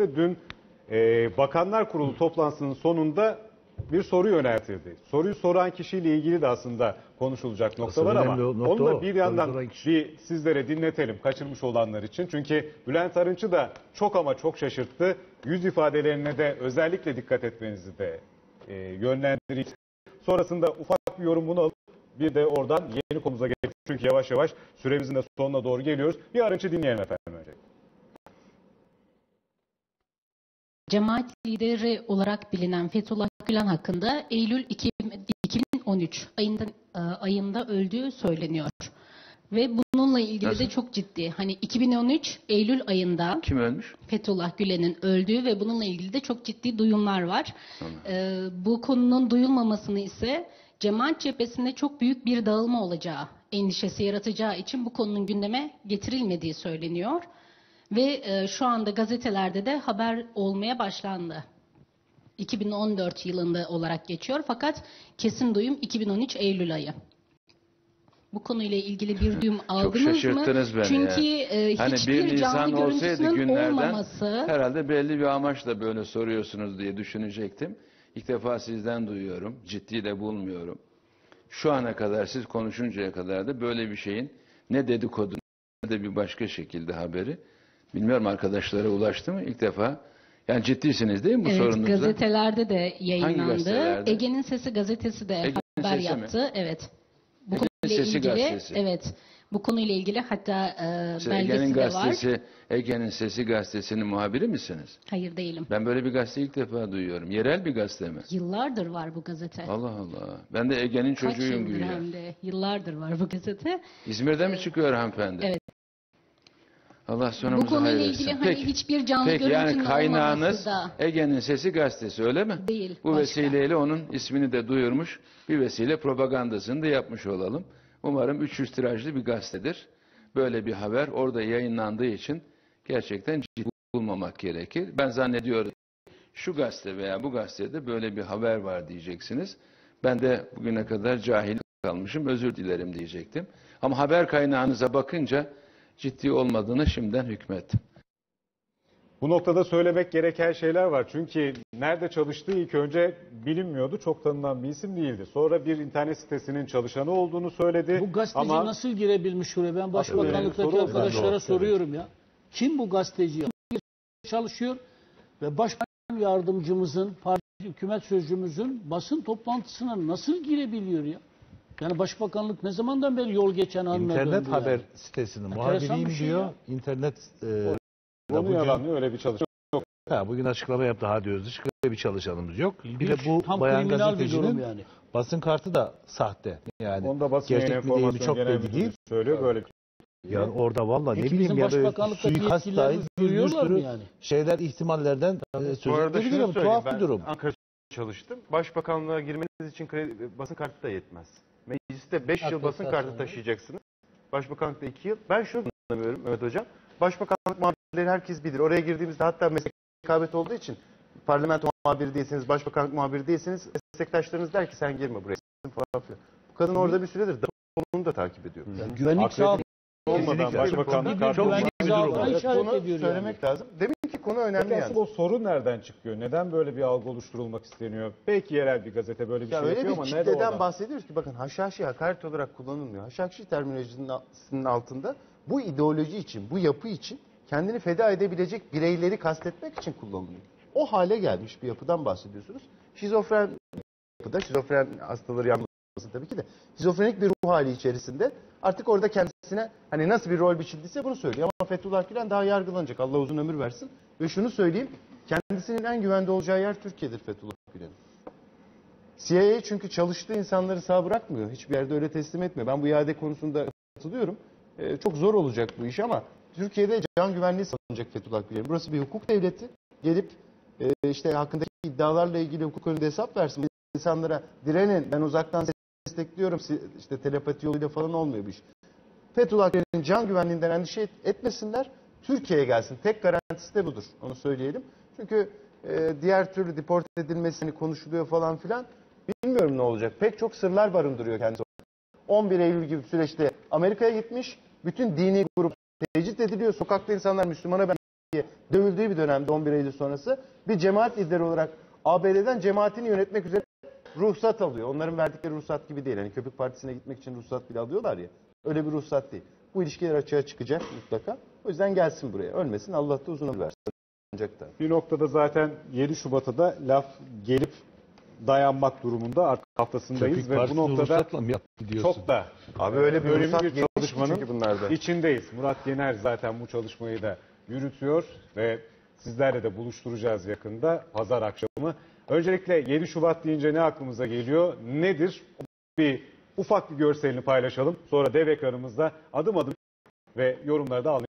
de dün e, Bakanlar Kurulu toplantısının sonunda bir soru yöneltildi. Soruyu soran kişiyle ilgili de aslında konuşulacak nokta var ama nokta onu da bir yandan bir sizlere dinletelim kaçırmış olanlar için. Çünkü Bülent Arınç'ı da çok ama çok şaşırttı. Yüz ifadelerine de özellikle dikkat etmenizi de e, yönlendireyim. Sonrasında ufak bir yorumunu alıp bir de oradan yeni konumuza geçelim. Çünkü yavaş yavaş süremizin de sonuna doğru geliyoruz. Bir Arınç'ı dinleyelim efendim önce. Cemaat lideri olarak bilinen Fethullah Gülen hakkında Eylül 2013 ayında, e, ayında öldüğü söyleniyor. Ve bununla ilgili Nasıl? de çok ciddi. Hani 2013 Eylül ayında Kim ölmüş? Fethullah Gülen'in öldüğü ve bununla ilgili de çok ciddi duyumlar var. Ee, bu konunun duyulmamasını ise cemaat cephesinde çok büyük bir dağılma olacağı endişesi yaratacağı için bu konunun gündeme getirilmediği söyleniyor. Ve e, şu anda gazetelerde de haber olmaya başlandı. 2014 yılında olarak geçiyor fakat kesin duyum 2013 Eylül ayı. Bu konuyla ilgili bir duyum aldınız mı? şaşırttınız beni Çünkü e, Hani hiçbir 1 Nisan canlı görüntüsünün günlerden olmaması herhalde belli bir amaçla böyle soruyorsunuz diye düşünecektim. İlk defa sizden duyuyorum. Ciddi de bulmuyorum. Şu ana kadar siz konuşuncaya kadar da böyle bir şeyin ne dedikodu ne de bir başka şekilde haberi. Bilmiyorum arkadaşlara ulaştı mı ilk defa. Yani ciddisiniz değil mi bu Evet, sorunuzda? gazetelerde de yayınlandı. Ege'nin Sesi gazetesi de Ege'nin haber Sesi mi? yaptı. Evet. Bu Ege'nin konuyla Sesi ilgili gazetesi. evet. Bu konuyla ilgili hatta e, Siz belgesi Ege'nin de var. gazetesi, Ege'nin Sesi gazetesinin muhabiri misiniz? Hayır değilim. Ben böyle bir gazete ilk defa duyuyorum. Yerel bir gazete mi? Yıllardır var bu gazete. Allah Allah. Ben de Ege'nin Kaç çocuğuyum yıldır güya. hem de yıllardır var bu gazete. İzmir'de mi çıkıyor hanımefendi? Evet. Allah Bu sonumuzu konuyla hayır ilgili etsin. hani hiçbir canlı peki yani görüntünün kaynağınız olmaması da Ege'nin Sesi gazetesi öyle mi? Değil, Bu başka. vesileyle onun ismini de duyurmuş. Bir vesile propagandasını da yapmış olalım. Umarım 300 tirajlı bir gazetedir. Böyle bir haber orada yayınlandığı için gerçekten ciddi bulmamak gerekir. Ben zannediyorum şu gazete veya bu gazetede böyle bir haber var diyeceksiniz. Ben de bugüne kadar cahil kalmışım özür dilerim diyecektim. Ama haber kaynağınıza bakınca ciddi olmadığını şimdiden hükmettim. Bu noktada söylemek gereken şeyler var. Çünkü nerede çalıştığı ilk önce bilinmiyordu. Çok tanınan bir isim değildi. Sonra bir internet sitesinin çalışanı olduğunu söyledi. Bu gazeteci Ama nasıl girebilmiş şuraya? Ben başbakanlıktaki de arkadaşlara o. soruyorum ya. Kim bu gazeteci? Çalışıyor ve başbakan yardımcımızın, parti hükümet sözcümüzün basın toplantısına nasıl girebiliyor ya? Yani başbakanlık ne zamandan beri yol geçen haline İnternet döndü haber yani? sitesinin muhabiriyim bir şey diyor. ya. İnternet e, bunu bugün, yalanlıyor öyle bir çalışma. ha, bugün açıklama yaptı Hadi Özdeş. Böyle bir çalışanımız yok. Bir de İlginç, bu tam bayan bir gazetecinin yani. basın kartı da sahte. Yani Onda basın gerçek mi değil mi çok belli değil. söylüyor böyle. Yani orada valla ne bileyim ya böyle suikast dair bir sürü yani? şeyler ihtimallerden e, söz edebilirim. söyleyeyim. Tuhaf ben bir durum. Ankara'da çalıştım. Başbakanlığa girmeniz için kredi, basın kartı da yetmez. Mecliste 5 yıl basın kartı taşıyacaksınız. Başbakanlıkta 2 yıl. Ben şunu anlamıyorum Mehmet Hocam. Başbakanlık muhabirleri herkes bilir. Oraya girdiğimizde hatta meslek rekabet olduğu için parlamento muhabiri değilseniz, başbakanlık muhabiri değilseniz meslektaşlarınız der ki sen girme buraya falan filan. Bu kadın orada bir süredir onu da takip ediyor. Yani güvenlik sağlığı olmadan başbakanlık kartı güvenlik bir durum bunu ediyor söylemek lazım. Demek ki konu önemli Peki yani. asıl o sorun nereden çıkıyor? Neden böyle bir algı oluşturulmak isteniyor? Belki yerel bir gazete böyle bir Ya şey öyle yapıyor bir ama kitleden oradan? bahsediyoruz ki bakın haşhaşi hakaret olarak kullanılmıyor. Haşhaşi terminolojisinin altında bu ideoloji için, bu yapı için kendini feda edebilecek bireyleri kastetmek için kullanılıyor. O hale gelmiş bir yapıdan bahsediyorsunuz. Şizofren yapıda, şizofren hastaları yanılmasın tabii ki de. Şizofrenik bir ruh hali içerisinde artık orada kendisine hani nasıl bir rol biçildiyse bunu söylüyor. Ama Fethullah Gülen daha yargılanacak. Allah uzun ömür versin. Ve şunu söyleyeyim. Kendisinin en güvende olacağı yer Türkiye'dir Fethullah Gülen'in. CIA çünkü çalıştığı insanları sağ bırakmıyor. Hiçbir yerde öyle teslim etmiyor. Ben bu iade konusunda katılıyorum. Ee, çok zor olacak bu iş ama Türkiye'de can güvenliği sağlanacak Fethullah Gülen. Burası bir hukuk devleti. Gelip e, işte hakkındaki iddialarla ilgili hukuk önünde hesap versin. İnsanlara direnin ben uzaktan destekliyorum işte telepati yoluyla falan olmuyor bu iş. Fethullah Gülen'in can güvenliğinden endişe et- etmesinler. Türkiye'ye gelsin. Tek garantisi de budur. Onu söyleyelim. Çünkü e, diğer türlü deport edilmesini konuşuluyor falan filan. Bilmiyorum ne olacak. Pek çok sırlar barındırıyor kendisi. 11 Eylül gibi süreçte Amerika'ya gitmiş. Bütün dini grup tecrit ediliyor. Sokakta insanlar Müslümana ben diye dövüldüğü bir dönemde 11 Eylül sonrası bir cemaat lideri olarak ABD'den cemaatini yönetmek üzere ruhsat alıyor. Onların verdikleri ruhsat gibi değil. Hani Köpük Partisi'ne gitmek için ruhsat bile alıyorlar ya. Öyle bir ruhsat değil. Bu ilişkiler açığa çıkacak mutlaka. O yüzden gelsin buraya. Ölmesin. Allah da uzun ömür versin. Ancak da. Bir noktada zaten 7 Şubat'a da laf gelip dayanmak durumunda artık haftasındayız Köpük ve bu noktada çok da Abi öyle bir önemli ruhsat bir çalışmanın bunlarda. içindeyiz. Murat Yener zaten bu çalışmayı da yürütüyor ve sizlerle de buluşturacağız yakında pazar akşamı. Öncelikle 7 Şubat deyince ne aklımıza geliyor? Nedir? Bir ufak bir görselini paylaşalım. Sonra dev ekranımızda adım adım ve yorumları da alayım.